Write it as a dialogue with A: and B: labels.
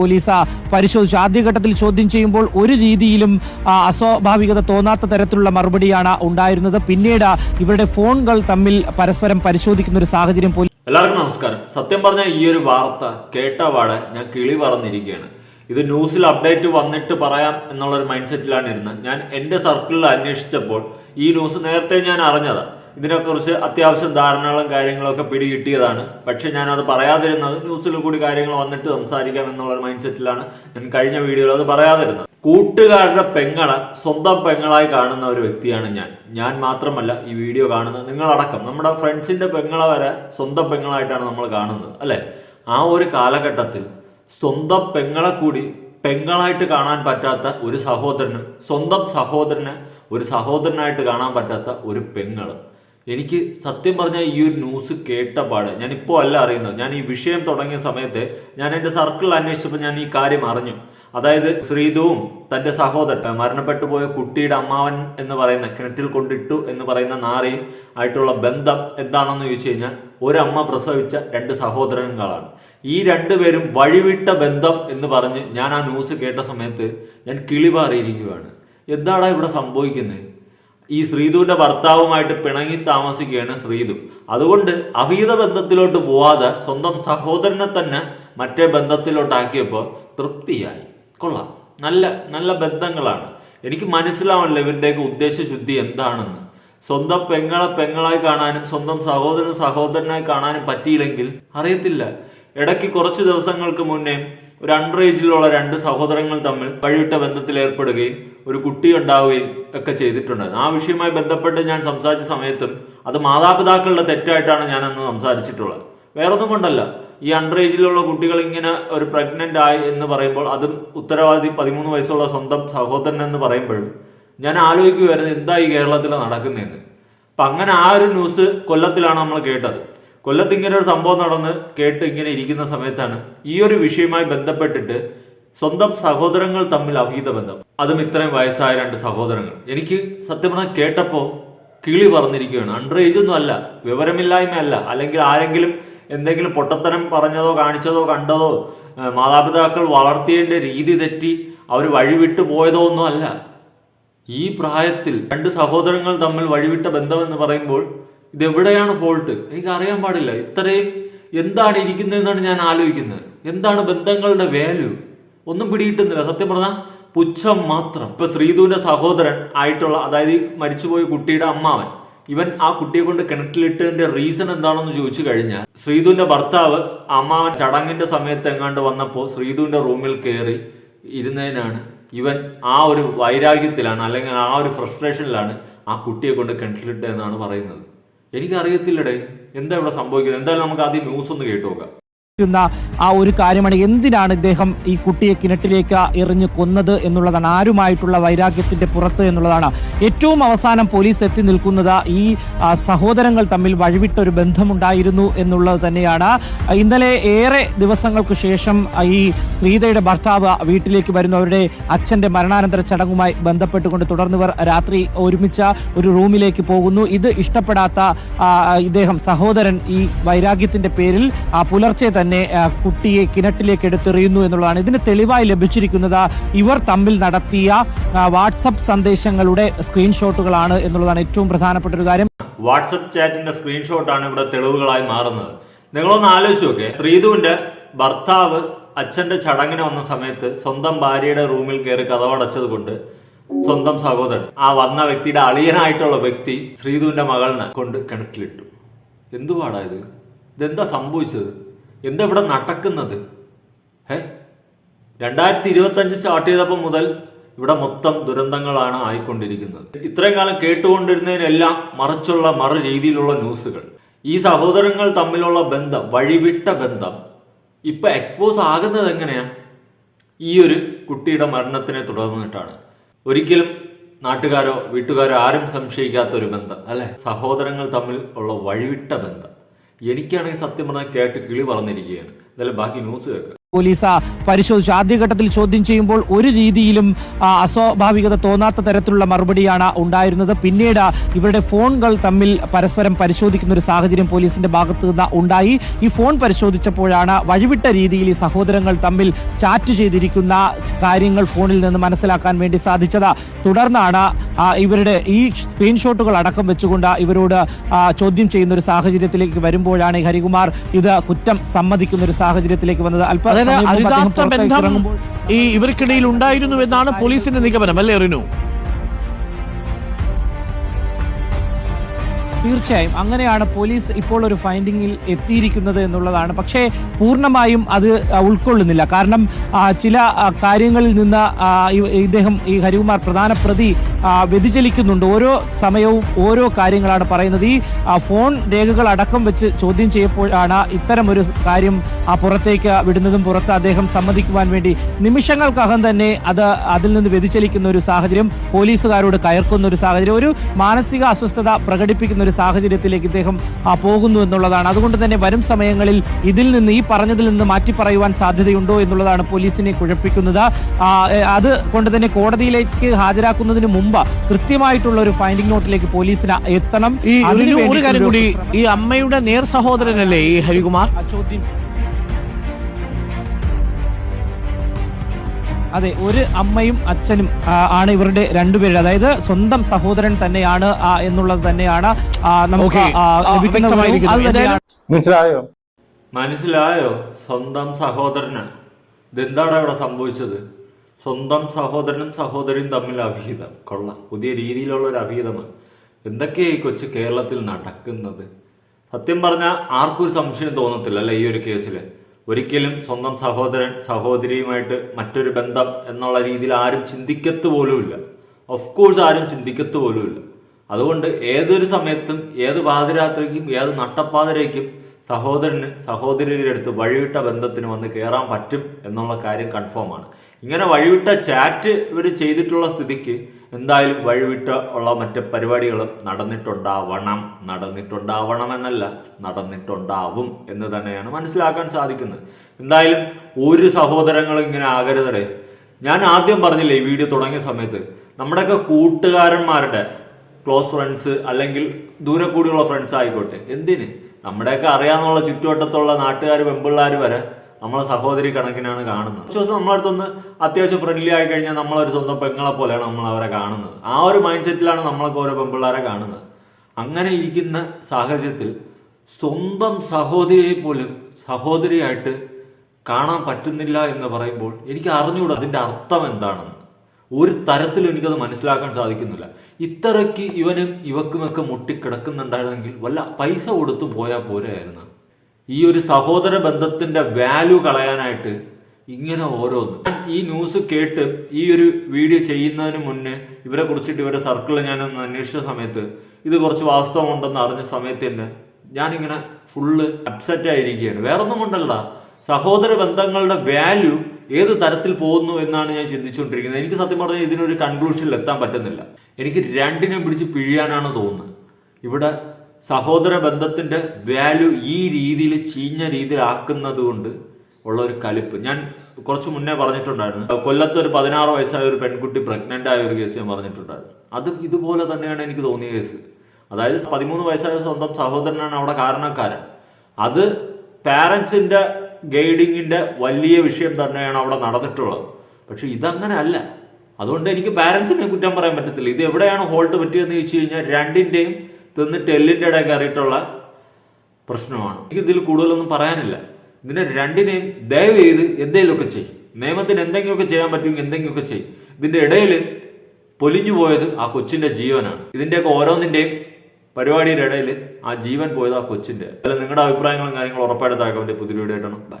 A: Police പരിശോധിച്ചു. ആദ്യഘട്ടത്തിൽ ചോദ്യം ചെയ്യുമ്പോൾ ഒരു രീതിയിലും അസ്വാഭാവികത തോന്നാത്ത തരത്തിലുള്ള മറുപടിയാണ് ഉണ്ടായിരുന്നത്. പിന്നീട് ഇവരുടെ ഫോണുകൾ തമ്മിൽ പരസ്പരം പരിശോധിക്കുന്ന ഒരു സാഹചര്യം പോലീസ്
B: എല്ലാവർക്കും നമസ്കാരം. സത്യം പറഞ്ഞ ഈ ഒരു വാർത്ത കേട്ട പാടെ ഞാൻ കിളി പറഞ്ഞിരിക്കുകയാണ് ഇത് ന്യൂസിൽ അപ്ഡേറ്റ് വന്നിട്ട് പറയാം എന്നുള്ള ഒരു മൈൻഡ് സെറ്റിലാണ് ഇരുന്നത്. ഞാൻ എന്റെ സർക്കിളിൽ അന്വേഷിച്ചപ്പോൾ ഈ ന്യൂസ് നേരത്തെ ഞാൻ അറിഞ്ഞതാ. ഇതിനെക്കുറിച്ച് അത്യാവശ്യം ധാരണകളും കാര്യങ്ങളൊക്കെ പിടികിട്ടിയതാണ്. പക്ഷെ ഞാനത് പറയാതിരുന്നത് ന്യൂസിൽ കൂടി കാര്യങ്ങൾ വന്നിട്ട് സംസാരിക്കാം എന്നുള്ള മൈൻഡ് സെറ്റിലാണ് ഞാൻ കഴിഞ്ഞ വീഡിയോയിൽ അത് പറയാതിരുന്നത്. കൂട്ടുകാരുടെ പെങ്ങളെ സ്വന്തം പെങ്ങളായി കാണുന്ന ഒരു വ്യക്തിയാണ് ഞാൻ. ഞാൻ മാത്രമല്ല ഈ വീഡിയോ കാണുന്നത് നിങ്ങളടക്കം. നമ്മുടെ ഫ്രണ്ട്സിന്റെ പെങ്ങളെ വരെ സ്വന്തം പെങ്ങളായിട്ടാണ് നമ്മൾ കാണുന്നത് അല്ലെ? ആ ഒരു കാലഘട്ടത്തിൽ സ്വന്തം പെങ്ങളെ കൂടി പെങ്ങളായിട്ട് കാണാൻ പറ്റാത്ത ഒരു സഹോദരനും സ്വന്തം സഹോദരന് ഒരു സഹോദരനായിട്ട് കാണാൻ പറ്റാത്ത ഒരു പെങ്ങൾ എനിക്ക് സത്യം പറഞ്ഞാൽ ഈ ഒരു ന്യൂസ് കേട്ട പാട്. ഞാൻ ഇപ്പോൾ അല്ല അറിയുന്നത്. ഞാൻ ഈ വിഷയം തുടങ്ങിയ സമയത്ത് ഞാൻ എന്റെ സർക്കിൾ അന്വേഷിച്ചപ്പോൾ ഞാൻ ഈ കാര്യം അറിഞ്ഞു. അതായത് ശ്രീധുവും തന്റെ സഹോദരൻ മരണപ്പെട്ടു പോയ കുട്ടിയുടെ അമ്മാവൻ എന്ന് പറയുന്ന കിണറ്റിൽ കൊണ്ടിട്ടു എന്ന് പറയുന്ന നാരയും ആയിട്ടുള്ള ബന്ധം എന്താണെന്ന് ചോദിച്ചു കഴിഞ്ഞാൽ ഒരമ്മ പ്രസവിച്ച രണ്ട് സഹോദരങ്ങളാണ്. ഈ രണ്ടുപേരും വഴിവിട്ട ബന്ധം എന്ന് പറഞ്ഞ് ഞാൻ ആ ന്യൂസ് കേട്ട സമയത്ത് ഞാൻ കിളിപാറിയിരിക്കുകയാണ് എന്താണ് ഇവിടെ സംഭവിക്കുന്നത് ഈ ശ്രീതുവിന്റെ ഭർത്താവുമായിട്ട് പിണങ്ങി താമസിക്കുകയാണ് ശ്രീധു. അതുകൊണ്ട് അഭീത ബന്ധത്തിലോട്ട് പോവാതെ സ്വന്തം സഹോദരനെ തന്നെ മറ്റേ ബന്ധത്തിലോട്ടാക്കിയപ്പോൾ തൃപ്തിയായി. കൊള്ളാം. നല്ല നല്ല ബന്ധങ്ങളാണ്. എനിക്ക് മനസ്സിലാവണില്ല ഇവരുടെയൊക്കെ ഉദ്ദേശശുദ്ധി എന്താണെന്ന്. സ്വന്തം പെങ്ങളെ പെങ്ങളായി കാണാനും സ്വന്തം സഹോദരൻ സഹോദരനായി കാണാനും പറ്റിയില്ലെങ്കിൽ അറിയത്തില്ല. ഇടയ്ക്ക് കുറച്ച് ദിവസങ്ങൾക്ക് മുന്നേ ഒരു അണ്ടർ ഏജിലുള്ള രണ്ട് സഹോദരങ്ങൾ തമ്മിൽ വഴിവിട്ട ബന്ധത്തിൽ ഏർപ്പെടുകയും ഒരു കുട്ടി ഉണ്ടാവുകയും ഒക്കെ ചെയ്തിട്ടുണ്ട്. ആ വിഷയവുമായി ബന്ധപ്പെട്ട് ഞാൻ സംസാരിച്ച സമയത്തും അത് മാതാപിതാക്കളുടെ തെറ്റായിട്ടാണ് ഞാൻ അന്ന് സംസാരിച്ചിട്ടുള്ളത്. വേറൊന്നും കൊണ്ടല്ല. ഈ അണ്ടർ ഏജിലുള്ള കുട്ടികൾ ഇങ്ങനെ ഒരു പ്രഗ്നന്റ് ആയി എന്ന് പറയുമ്പോൾ അതും ഉത്തരവാദി പതിമൂന്ന് വയസ്സുള്ള സ്വന്തം സഹോദരൻ എന്ന് പറയുമ്പോഴും ഞാൻ ആലോചിക്കുമായിരുന്നു എന്താ ഈ കേരളത്തിൽ നടക്കുന്നതെന്ന്. അപ്പൊ അങ്ങനെ ആ ഒരു ന്യൂസ് കൊല്ലത്തിലാണ് നമ്മൾ കേട്ടത്. കൊല്ലത്ത് ഇങ്ങനെ ഒരു സംഭവം നടന്ന് കേട്ട് ഇങ്ങനെ ഇരിക്കുന്ന സമയത്താണ് ഈ ഒരു വിഷയവുമായി ബന്ധപ്പെട്ടിട്ട് സ്വന്തം സഹോദരങ്ങൾ തമ്മിൽ അഭീത ബന്ധം. അതും ഇത്രയും വയസ്സായ രണ്ട് സഹോദരങ്ങൾ. എനിക്ക് സത്യം പറഞ്ഞാൽ കേട്ടപ്പോൾ കിളി പറഞ്ഞിരിക്കുകയാണ്. അണ്ടർ ഏജ് ഒന്നും അല്ല വിവരമില്ലായ്മയല്ല. അല്ലെങ്കിൽ ആരെങ്കിലും എന്തെങ്കിലും പൊട്ടത്തരം പറഞ്ഞതോ കാണിച്ചതോ കണ്ടതോ മാതാപിതാക്കൾ വളർത്തിയതിന്റെ രീതി തെറ്റി അവർ വഴിവിട്ടു പോയതോ ഒന്നും അല്ല. ഈ പ്രായത്തിൽ രണ്ട് സഹോദരങ്ങൾ തമ്മിൽ വഴിവിട്ട ബന്ധമെന്ന് പറയുമ്പോൾ ഇതെവിടെയാണ് ഫോൾട്ട് എനിക്ക് അറിയാൻ പാടില്ല. ഇത്രയും എന്താണ് ഇരിക്കുന്നതെന്നാണ് ഞാൻ ആലോചിക്കുന്നത്. എന്താണ് ബന്ധങ്ങളുടെ വാല്യൂ ഒന്നും പിടികിട്ടുന്നില്ല. സത്യം പറഞ്ഞാൽ പുച്ഛം മാത്രം. ഇപ്പൊ ശ്രീധുവിന്റെ സഹോദരൻ ആയിട്ടുള്ള അതായത് മരിച്ചുപോയ കുട്ടിയുടെ അമ്മാവൻ ഇവൻ ആ കുട്ടിയെ കൊണ്ട് കിണറ്റിലിട്ടതിന്റെ റീസൺ എന്താണെന്ന് ചോദിച്ചു കഴിഞ്ഞാൽ ശ്രീധുവിന്റെ ഭർത്താവ് അമ്മാവൻ ചടങ്ങിന്റെ സമയത്ത് എങ്ങാണ്ട് വന്നപ്പോൾ ശ്രീധുവിന്റെ റൂമിൽ കയറി ഇരുന്നതിനാണ് ഇവൻ ആ ഒരു വൈരാഗ്യത്തിലാണ് അല്ലെങ്കിൽ ആ ഒരു ഫ്രസ്ട്രേഷനിലാണ് ആ കുട്ടിയെ കൊണ്ട് കിണറ്റിലിട്ടതെന്നാണ് പറയുന്നത്. എനിക്കറിയത്തില്ലടേ എന്താ ഇവിടെ സംഭവിക്കുന്നത്? എന്തായാലും നമുക്ക് ആദ്യം ന്യൂസ് ഒന്ന് കേട്ടു നോക്കാം.
A: ക്കുന്ന ആ ഒരു കാര്യമാണ്. എന്തിനാണ് ഇദ്ദേഹം ഈ കുട്ടിയെ കിണറ്റിലേക്ക് എറിഞ്ഞു കൊന്നത് എന്നുള്ളതാണ്. ആരുമായിട്ടുള്ള വൈരാഗ്യത്തിന്റെ പുറത്ത് എന്നുള്ളതാണ്. ഏറ്റവും അവസാനം പോലീസ് എത്തി നിൽക്കുന്നത് ഈ സഹോദരങ്ങൾ തമ്മിൽ വഴിവിട്ട ഒരു ബന്ധമുണ്ടായിരുന്നു എന്നുള്ളത് തന്നെയാണ്. ഇന്നലെ ഏറെ ദിവസങ്ങൾക്ക് ശേഷം ഈ ശ്രീതയുടെ ഭർത്താവ് വീട്ടിലേക്ക് വരുന്നു. അവരുടെ അച്ഛന്റെ മരണാനന്തര ചടങ്ങുമായി ബന്ധപ്പെട്ടുകൊണ്ട് തുടർന്നിവർ രാത്രി ഒരുമിച്ച ഒരു റൂമിലേക്ക് പോകുന്നു. ഇത് ഇഷ്ടപ്പെടാത്ത ഇദ്ദേഹം സഹോദരൻ ഈ വൈരാഗ്യത്തിന്റെ പേരിൽ പുലർച്ചെ തന്നെ കുട്ടിയെ കിണറ്റിലേക്ക് എടുത്തെറിയുന്നു എന്നുള്ളതാണ് ഇതിന് തെളിവായി ലഭിച്ചിരിക്കുന്നത്. ഇവർ തമ്മിൽ നടത്തിയ വാട്സപ്പ് സന്ദേശങ്ങളുടെ സ്ക്രീൻഷോട്ടുകളാണ് എന്നുള്ളതാണ് ഏറ്റവും പ്രധാനപ്പെട്ട ഒരു കാര്യം.
B: വാട്സപ്പ് ചാറ്റിന്റെ സ്ക്രീൻഷോട്ടാണ് ഇവിടെ തെളിവുകളായി മാറുന്നത്. നിങ്ങളൊന്ന് ആലോചിച്ച് നോക്കേ. ശ്രീധുവിന്റെ ഭർത്താവ് അച്ഛന്റെ ചടങ്ങിന് വന്ന സമയത്ത് സ്വന്തം ഭാര്യയുടെ റൂമിൽ കയറി കഥവടച്ചത് കൊണ്ട് സ്വന്തം സഹോദരൻ ആ വന്ന വ്യക്തിയുടെ അളിയനായിട്ടുള്ള വ്യക്തി ശ്രീധുവിന്റെ മകളിനെ കൊണ്ട് കിണറ്റിലിട്ടു. എന്തുപാടാ ഇത്? ഇതെന്താ സംഭവിച്ചത്? എന്താ ഇവിടെ നടക്കുന്നത്? ഏ രണ്ടായിരത്തി ഇരുപത്തി അഞ്ച് സ്റ്റാർട്ട് ചെയ്തപ്പോൾ മുതൽ ഇവിടെ മൊത്തം ദുരന്തങ്ങളാണ് ആയിക്കൊണ്ടിരിക്കുന്നത്. ഇത്രയും കാലം കേട്ടുകൊണ്ടിരുന്നതിനെല്ലാം മറിച്ചുള്ള മറു രീതിയിലുള്ള ന്യൂസുകൾ. ഈ സഹോദരങ്ങൾ തമ്മിലുള്ള ബന്ധം വഴിവിട്ട ബന്ധം ഇപ്പൊ എക്സ്പോസ് ആകുന്നത് എങ്ങനെയാ? ഈ ഒരു കുട്ടിയുടെ മരണത്തിനെ തുടർന്നിട്ടാണ്. ഒരിക്കലും നാട്ടുകാരോ വീട്ടുകാരോ ആരും സംശയിക്കാത്ത ഒരു ബന്ധം അല്ലെ? സഹോദരങ്ങൾ തമ്മിൽ ഉള്ള വഴിവിട്ട ബന്ധം. എനിക്കാണെങ്കിൽ സത്യം പറഞ്ഞാൽ കേട്ട് കിളി പറഞ്ഞിരിക്കുകയാണ് എന്നാലും ബാക്കി ന്യൂസ് കേൾക്കാം
A: പോലീസ് പരിശോധിച്ച്. ആദ്യഘട്ടത്തിൽ ചോദ്യം ചെയ്യുമ്പോൾ ഒരു രീതിയിലും അസ്വാഭാവികത തോന്നാത്ത തരത്തിലുള്ള മറുപടിയാണ് ഉണ്ടായിരുന്നത്. പിന്നീട് ഇവരുടെ ഫോണുകൾ തമ്മിൽ പരസ്പരം പരിശോധിക്കുന്ന ഒരു സാഹചര്യം പോലീസിന്റെ ഭാഗത്ത് നിന്ന് ഉണ്ടായി. ഈ ഫോൺ പരിശോധിച്ചപ്പോഴാണ് വഴിവിട്ട രീതിയിൽ ഈ സഹോദരങ്ങൾ തമ്മിൽ ചാറ്റ് ചെയ്തിരിക്കുന്ന കാര്യങ്ങൾ ഫോണിൽ നിന്ന് മനസ്സിലാക്കാൻ വേണ്ടി സാധിച്ചത്. തുടർന്നാണ് ഇവരുടെ ഈ സ്ക്രീൻഷോട്ടുകൾ അടക്കം വെച്ചുകൊണ്ട് ഇവരോട് ചോദ്യം ചെയ്യുന്ന ഒരു സാഹചര്യത്തിലേക്ക് വരുമ്പോഴാണ് ഹരികുമാർ ഇത് കുറ്റം സമ്മതിക്കുന്ന ഒരു സാഹചര്യത്തിലേക്ക് വന്നത്.
C: അതായത് അരുതാത്ത ബന്ധം ഈ ഇവർക്കിടയിൽ ഉണ്ടായിരുന്നു എന്നാണ് പോലീസിന്റെ നിഗമനം അല്ലേ റിനു?
A: തീർച്ചയായും അങ്ങനെയാണ് പോലീസ് ഇപ്പോൾ ഒരു ഫൈൻഡിങ്ങിൽ എത്തിയിരിക്കുന്നത് എന്നുള്ളതാണ്. പക്ഷേ പൂർണമായും അത് ഉൾക്കൊള്ളുന്നില്ല. കാരണം ചില കാര്യങ്ങളിൽ നിന്ന് ഇദ്ദേഹം ഈ ഹരികുമാർ പ്രധാന പ്രതി വ്യതിചലിക്കുന്നുണ്ട്. ഓരോ സമയവും ഓരോ കാര്യങ്ങളാണ് പറയുന്നത്. ഈ ഫോൺ രേഖകൾ അടക്കം വെച്ച് ചോദ്യം ചെയ്യപ്പോഴാണ് ഇത്തരം ഒരു കാര്യം പുറത്തേക്ക് വിടുന്നതും പുറത്ത് അദ്ദേഹം സമ്മതിക്കുവാൻ വേണ്ടി നിമിഷങ്ങൾക്കകം തന്നെ അത് അതിൽ നിന്ന് വ്യതിചലിക്കുന്ന ഒരു സാഹചര്യം പോലീസുകാരോട് കയർക്കുന്ന ഒരു സാഹചര്യം ഒരു മാനസിക അസ്വസ്ഥത പ്രകടിപ്പിക്കുന്ന ഒരു സാഹചര്യത്തിലേക്ക് ഇദ്ദേഹം പോകുന്നു എന്നുള്ളതാണ്. അതുകൊണ്ട് തന്നെ വരും സമയങ്ങളിൽ ഇതിൽ നിന്ന് ഈ പറഞ്ഞതിൽ നിന്ന് മാറ്റി പറയുവാൻ സാധ്യതയുണ്ടോ എന്നുള്ളതാണ് പോലീസിനെ കുഴപ്പിക്കുന്നത്. അത് കൊണ്ട് തന്നെ കോടതിയിലേക്ക് ഹാജരാക്കുന്നതിന് മുമ്പ് കൃത്യമായിട്ടുള്ള ഒരു ഫൈൻഡിംഗ് നോട്ടിലേക്ക് പോലീസിന് എത്തണം.
C: ഈ ഒരു കാര്യം കൂടി ഈ അമ്മയുടെ നേർ സഹോദരനല്ലേ ഈ ഹരികുമാർ?
A: ചോദ്യം അതെ ഒരു അമ്മയും അച്ഛനും ആണ് ഇവരുടെ രണ്ടുപേരുടെ അതായത് സ്വന്തം സഹോദരൻ തന്നെയാണ് എന്നുള്ളത് തന്നെയാണ് നമുക്ക്.
D: മനസ്സിലായോ?
B: മനസ്സിലായോ? സ്വന്തം സഹോദരന് ഇതെന്താണ് അവിടെ സംഭവിച്ചത്? സ്വന്തം സഹോദരനും സഹോദരിയും തമ്മിൽ അഭിഹിതം കൊള്ളാം. പുതിയ രീതിയിലുള്ള ഒരു അഭിഹിതമാണ് എന്തൊക്കെയായി ഈ കൊച്ചു കേരളത്തിൽ നടക്കുന്നത്? സത്യം പറഞ്ഞാൽ ആർക്കും ഒരു സംശയം തോന്നത്തില്ല അല്ലെ ഈ ഒരു കേസിൽ ഒരിക്കലും സ്വന്തം സഹോദരൻ സഹോദരിയുമായിട്ട് മറ്റൊരു ബന്ധം എന്നുള്ള രീതിയിൽ ആരും ചിന്തിക്കത്ത് പോലുമില്ല ഓഫ് കോഴ്സ് ആരും ചിന്തിക്കത്ത് പോലുമില്ല അതുകൊണ്ട് ഏതൊരു സമയത്തും ഏത് പാതിരാത്രിക്കും ഏത് നട്ടപ്പാതിരയ്ക്കും സഹോദരന് സഹോദരിയുടെ അടുത്ത് വഴിവിട്ട ബന്ധത്തിന് വന്ന് കയറാൻ പറ്റും എന്നുള്ള കാര്യം കൺഫേം ആണ്. ഇങ്ങനെ വഴിവിട്ട ചാറ്റ് ഇവർ ചെയ്തിട്ടുള്ള സ്ഥിതിക്ക് എന്തായാലും വഴിവിട്ട് ഉള്ള മറ്റ് പരിപാടികളും നടന്നിട്ടുണ്ടാവണം. നടന്നിട്ടുണ്ടാവണം എന്നല്ല നടന്നിട്ടുണ്ടാവും എന്ന് തന്നെയാണ് മനസ്സിലാക്കാൻ സാധിക്കുന്നത്. എന്തായാലും ഒരു സഹോദരങ്ങൾ ഇങ്ങനെ ആകരുതടേ. ഞാൻ ആദ്യം പറഞ്ഞില്ലേ ഈ വീഡിയോ തുടങ്ങിയ സമയത്ത് നമ്മുടെയൊക്കെ കൂട്ടുകാരന്മാരുടെ ക്ലോസ് ഫ്രണ്ട്സ് അല്ലെങ്കിൽ ദൂരെ കൂടിയുള്ള ഫ്രണ്ട്സ് ആയിക്കോട്ടെ. എന്തിന്? നമ്മുടെയൊക്കെ അറിയാമെന്നുള്ള ചുറ്റുവട്ടത്തുള്ള നാട്ടുകാർ പെമ്പിള്ളാർ വരെ നമ്മളെ സഹോദരി കണക്കിനാണ് കാണുന്നത്. കുറച്ച് ദിവസം നമ്മളടുത്തൊന്ന് അത്യാവശ്യം ഫ്രണ്ട്ലി ആയി കഴിഞ്ഞാൽ നമ്മളൊരു സ്വന്തം പെങ്ങളെ പോലെയാണ് നമ്മൾ അവരെ കാണുന്നത്. ആ ഒരു മൈൻഡ് സെറ്റിലാണ് നമ്മളൊക്കെ ഓരോ പെമ്പിള്ളാരെ കാണുന്നത്. അങ്ങനെ ഇരിക്കുന്ന സാഹചര്യത്തിൽ സ്വന്തം സഹോദരിയെ പോലും സഹോദരിയായിട്ട് കാണാൻ പറ്റുന്നില്ല എന്ന് പറയുമ്പോൾ എനിക്ക് അറിഞ്ഞുകൂടാ അതിന്റെ അർത്ഥം എന്താണെന്ന്. ഒരു തരത്തിലും എനിക്കത് മനസ്സിലാക്കാൻ സാധിക്കുന്നില്ല. ഇത്രയ്ക്ക് ഇവനും ഇവക്കുമൊക്കെ മുട്ടിക്കിടക്കുന്നുണ്ടായിരുന്നെങ്കിൽ വല്ല പൈസ കൊടുത്തു പോയാൽ പോരായിരുന്നു. ഈ ഒരു സഹോദര ബന്ധത്തിന്റെ വാല്യൂ കളയാനായിട്ട് ഇങ്ങനെ ഓരോന്ന്. ഈ ന്യൂസ് കേട്ട് ഈ ഒരു വീഡിയോ ചെയ്യുന്നതിന് മുന്നേ ഇവരെ കുറിച്ചിട്ട് ഇവരുടെ സർക്കിളിൽ ഞാനൊന്ന് അന്വേഷിച്ച സമയത്ത് ഇത് കുറച്ച് വാസ്തവമുണ്ടെന്ന് അറിഞ്ഞ സമയത്ത് തന്നെ ഞാനിങ്ങനെ ഫുള്ള് അപ്സെറ്റ് ആയിരിക്കുകയാണ്. വേറൊന്നും കൊണ്ടല്ല. സഹോദര ബന്ധങ്ങളുടെ വാല്യൂ ഏത് തരത്തിൽ പോകുന്നു എന്നാണ് ഞാൻ ചിന്തിച്ചുകൊണ്ടിരിക്കുന്നത്. എനിക്ക് സത്യം പറഞ്ഞാൽ ഇതിനൊരു കൺക്ലൂഷനിൽ എത്താൻ പറ്റുന്നില്ല. എനിക്ക് രണ്ടിനെ പിടിച്ച് പിഴിയാനാണ് തോന്നുന്നത്. ഇവിടെ സഹോദര ബന്ധത്തിന്റെ വാല്യൂ ഈ രീതിയിൽ ചീഞ്ഞ രീതിയിലാക്കുന്നത് കൊണ്ട് ഉള്ള ഒരു കലിപ്പ്. ഞാൻ കുറച്ച് മുന്നേ പറഞ്ഞിട്ടുണ്ടായിരുന്നു. കൊല്ലത്ത് ഒരു പതിനാറ് വയസ്സായ ഒരു പെൺകുട്ടി പ്രഗ്നന്റ് ആയ ഒരു കേസ് ഞാൻ പറഞ്ഞിട്ടുണ്ടായിരുന്നു. അത് ഇതുപോലെ തന്നെയാണ് എനിക്ക് തോന്നിയ കേസ് അതായത് പതിമൂന്ന് വയസ്സായ സ്വന്തം സഹോദരനാണ് അവിടെ കാരണക്കാരൻ. അത് പാരൻസിന്റെ ഗൈഡിങ്ങിന്റെ വലിയ വിഷയം തന്നെയാണ് അവിടെ നടന്നിട്ടുള്ളത്. പക്ഷെ ഇതങ്ങനെ അല്ല. അതുകൊണ്ട് എനിക്ക് പാരൻസിനെ കുറ്റം പറയാൻ പറ്റത്തില്ല. ഇത് എവിടെയാണ് ഹോൾട്ട് പറ്റിയതെന്ന് ചോദിച്ചു കഴിഞ്ഞാൽ രണ്ടിന്റെയും തിന്നിട്ട് എല്ലിന്റെ ഇടയിൽ കയറിയിട്ടുള്ള പ്രശ്നമാണ്. എനിക്ക് ഇതിൽ കൂടുതലൊന്നും പറയാനില്ല. ഇതിനെ രണ്ടിനെയും ദയവ് ചെയ്ത് എന്തെങ്കിലുമൊക്കെ ചെയ്യും. നിയമത്തിന് എന്തെങ്കിലുമൊക്കെ ചെയ്യാൻ പറ്റുമെങ്കിൽ എന്തെങ്കിലുമൊക്കെ ചെയ്യും. ഇതിന്റെ ഇടയിൽ പൊലിഞ്ഞു പോയത് ആ കൊച്ചിന്റെ ജീവനാണ്. ഇതിന്റെയൊക്കെ ഓരോന്നിന്റെയും പരിപാടിയുടെ ഇടയിൽ ആ ജീവൻ പോയത് ആ കൊച്ചിന്റെ അല്ല നിങ്ങളുടെ അഭിപ്രായങ്ങളും കാര്യങ്ങളും ഉറപ്പായിട്ട് താഴെ പുതിയ വീഡിയോ ആയിട്ടാണ് ബൈ